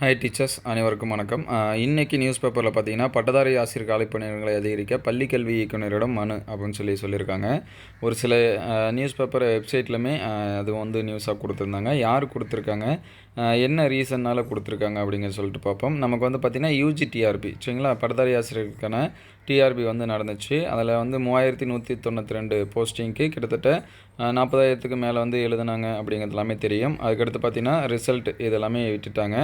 Hi teachers அனைவருக்கும் வணக்கம். இன்றைக்கி நியூஸ் பேப்பரில் பார்த்தீங்கன்னா பட்டதாரி ஆசிரியர் காலை அதிகரிக்க பள்ளி கல்வி இயக்குநரிடம் மனு அப்படின்னு சொல்லி சொல்லியிருக்காங்க. ஒரு சில நியூஸ் பேப்பர் வெப்சைட்லையுமே அது வந்து நியூஸாக கொடுத்துருந்தாங்க. யார் கொடுத்துருக்காங்க? என்ன ரீசன்னால் கொடுத்துருக்காங்க அப்படிங்கிற சொல்லிட்டு பார்ப்போம். நமக்கு வந்து பார்த்திங்கன்னா யூஜி டிஆர்பி சரிங்களா? பட்டதாரி ஆசிரியருக்கான டிஆர்பி வந்து நடந்துச்சு. அதில் வந்து மூவாயிரத்தி நூற்றி தொண்ணூற்றி ரெண்டு போஸ்டிங்க்கு கிட்டத்தட்ட நாற்பதாயிரத்துக்கு மேலே வந்து எழுதுனாங்க அப்படிங்கிறது எல்லாமே தெரியும். அதுக்கடுத்து பார்த்திங்கன்னா ரிசல்ட் இது எல்லாமே விட்டுட்டாங்க.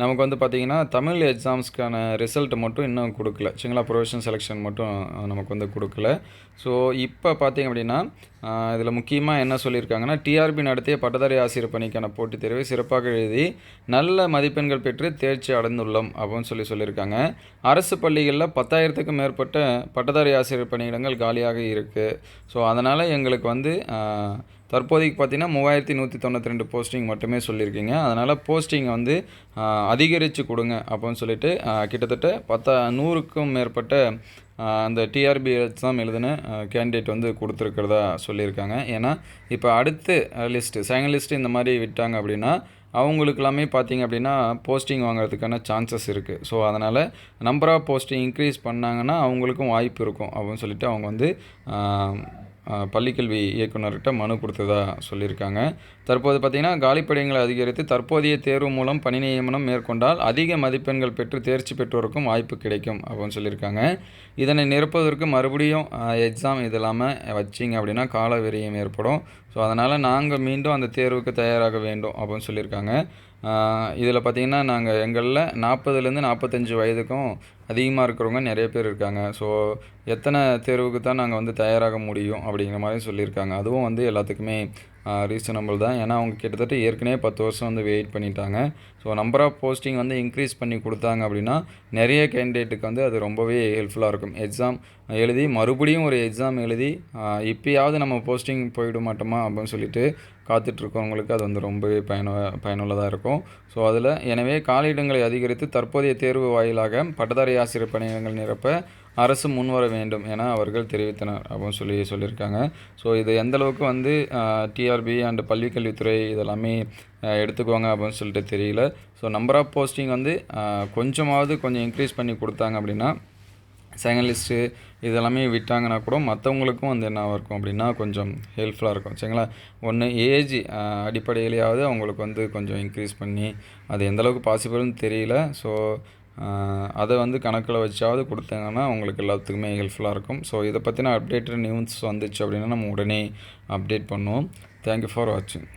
நமக்கு வந்து பார்த்திங்கன்னா தமிழ் எக்ஸாம்ஸ்க்கான ரிசல்ட் மட்டும் இன்னும் கொடுக்கல. சிங்களா ப்ரொஃபஷன் செலெக்ஷன் மட்டும் நமக்கு வந்து கொடுக்கல. ஸோ இப்போ பார்த்திங்க அப்படின்னா இதில் முக்கியமாக என்ன சொல்லியிருக்காங்கன்னா டிஆர்பி நடத்திய பட்டதாரி ஆசிரியர் பணிக்கான போட்டித் தேர்வை சிறப்பாக எழுதி நல்ல மதிப்பெண்கள் பெற்று தேர்ச்சி அடைந்துள்ளோம் அப்படின்னு சொல்லி சொல்லியிருக்காங்க. அரசு பள்ளிகளில் பத்தாயிரத்துக்கும் மேற்பட்ட பட்டதாரி ஆசிரியர் பணியிடங்கள் காலியாக இருக்குது ஸோ அதனால் எங்களுக்கு வந்து தற்போதைக்கு பார்த்தீங்கன்னா மூவாயிரத்தி நூற்றி தொண்ணூற்றி ரெண்டு போஸ்டிங் மட்டுமே சொல்லியிருக்கீங்க. அதனால் போஸ்டிங் வந்து அதிகரித்து கொடுங்க அப்படின்னு சொல்லிட்டு கிட்டத்தட்ட பத்தா நூறுக்கும் மேற்பட்ட அந்த டிஆர்பி எக்ஸாம் எழுதின கேண்டிடேட் வந்து கொடுத்துருக்கிறதா சொல்லியிருக்காங்க. ஏன்னா இப்போ அடுத்து லிஸ்ட்டு செகண்ட் லிஸ்ட்டு இந்த மாதிரி விட்டாங்க அப்படின்னா அவங்களுக்கெல்லாமே பார்த்திங்க அப்படின்னா போஸ்டிங் வாங்குறதுக்கான சான்சஸ் இருக்குது ஸோ அதனால் நம்பர் ஆஃப் போஸ்டிங் இன்க்ரீஸ் பண்ணாங்கன்னா அவங்களுக்கும் வாய்ப்பு இருக்கும் அப்படின்னு சொல்லிட்டு அவங்க வந்து பள்ளிக்கல்வி இயக்குநர்கிட்ட மனு கொடுத்ததா சொல்லியிருக்காங்க. தற்போது பார்த்திங்கன்னா காலிப்படையங்களை அதிகரித்து தற்போதைய தேர்வு மூலம் பணி நியமனம் மேற்கொண்டால் அதிக மதிப்பெண்கள் பெற்று தேர்ச்சி பெற்றோருக்கும் வாய்ப்பு கிடைக்கும் அப்படின்னு சொல்லியிருக்காங்க. இதனை நிரப்புவதற்கு மறுபடியும் எக்ஸாம் இது இல்லாமல் வச்சிங்க அப்படின்னா கால விரயம் ஏற்படும். ஸோ அதனால் நாங்கள் மீண்டும் அந்த தேர்வுக்கு தயாராக வேண்டும் அப்படின்னு சொல்லியிருக்காங்க. இதில் பார்த்திங்கன்னா நாங்கள் எங்களில் நாற்பதுலேருந்து நாற்பத்தஞ்சு வயதுக்கும் அதிகமாக இருக்கிறவங்க நிறைய பேர் இருக்காங்க. ஸோ எத்தனை தேர்வுக்கு தான் நாங்கள் வந்து தயாராக முடியும் அப்படிங்கிற மாதிரி சொல்லியிருக்காங்க. அதுவும் வந்து எல்லாத்துக்குமே ரீசனபிள் தான். ஏன்னா அவங்க கிட்டத்தட்ட ஏற்கனவே பத்து வருஷம் வந்து வெயிட் பண்ணிட்டாங்க. ஸோ நம்பர் ஆஃப் போஸ்டிங் வந்து இன்க்ரீஸ் பண்ணி கொடுத்தாங்க அப்படின்னா நிறைய கேண்டிடேட்டுக்கு வந்து அது ரொம்பவே ஹெல்ப்ஃபுல்லாக இருக்கும். எக்ஸாம் எழுதி மறுபடியும் ஒரு எக்ஸாம் எழுதி இப்போயாவது நம்ம போஸ்டிங் போயிட மாட்டோமா அப்படின்னு சொல்லிட்டு காத்துட்ருக்கவங்களுக்கு அது வந்து ரொம்பவே பயனு பயனுள்ளதாக இருக்கும். ஸோ அதில் எனவே காலியிடங்களை அதிகரித்து தற்போதைய தேர்வு வாயிலாக பட்டதாரி ஆசிரியர் பணியிடங்கள் நிரப்ப அரசு முன்வர வேண்டும் என அவர்கள் தெரிவித்தனர் அப்படின்னு சொல்லி சொல்லியிருக்காங்க. ஸோ இது எந்தளவுக்கு வந்து டிஆர்பி அண்டு பள்ளிக்கல்வித்துறை இதெல்லாமே எடுத்துக்குவாங்க அப்படின்னு சொல்லிட்டு தெரியல. ஸோ நம்பர் ஆஃப் போஸ்டிங் வந்து கொஞ்சமாவது கொஞ்சம் இன்க்ரீஸ் பண்ணி கொடுத்தாங்க அப்படின்னா செகண்ட் லிஸ்ட்டு இதெல்லாமே விட்டாங்கன்னா கூட மற்றவங்களுக்கும் வந்து என்ன இருக்கும் அப்படின்னா கொஞ்சம் ஹெல்ப்ஃபுல்லாக இருக்கும். சரிங்களா? ஒன்று ஏஜ் அடிப்படையிலேயாவது அவங்களுக்கு வந்து கொஞ்சம் இன்க்ரீஸ் பண்ணி அது எந்தளவுக்கு பாசிபிள்னு தெரியல. ஸோ அதை வந்து கணக்கில் வச்சாவது கொடுத்தாங்கன்னா உங்களுக்கு எல்லாத்துக்குமே ஹெல்ப்ஃபுல்லாக இருக்கும். ஸோ இதை பற்றின அப்டேட்டட் நியூஸ் வந்துச்சு அப்படின்னா நம்ம உடனே அப்டேட் பண்ணுவோம். தேங்க்யூ ஃபார் வாட்சிங்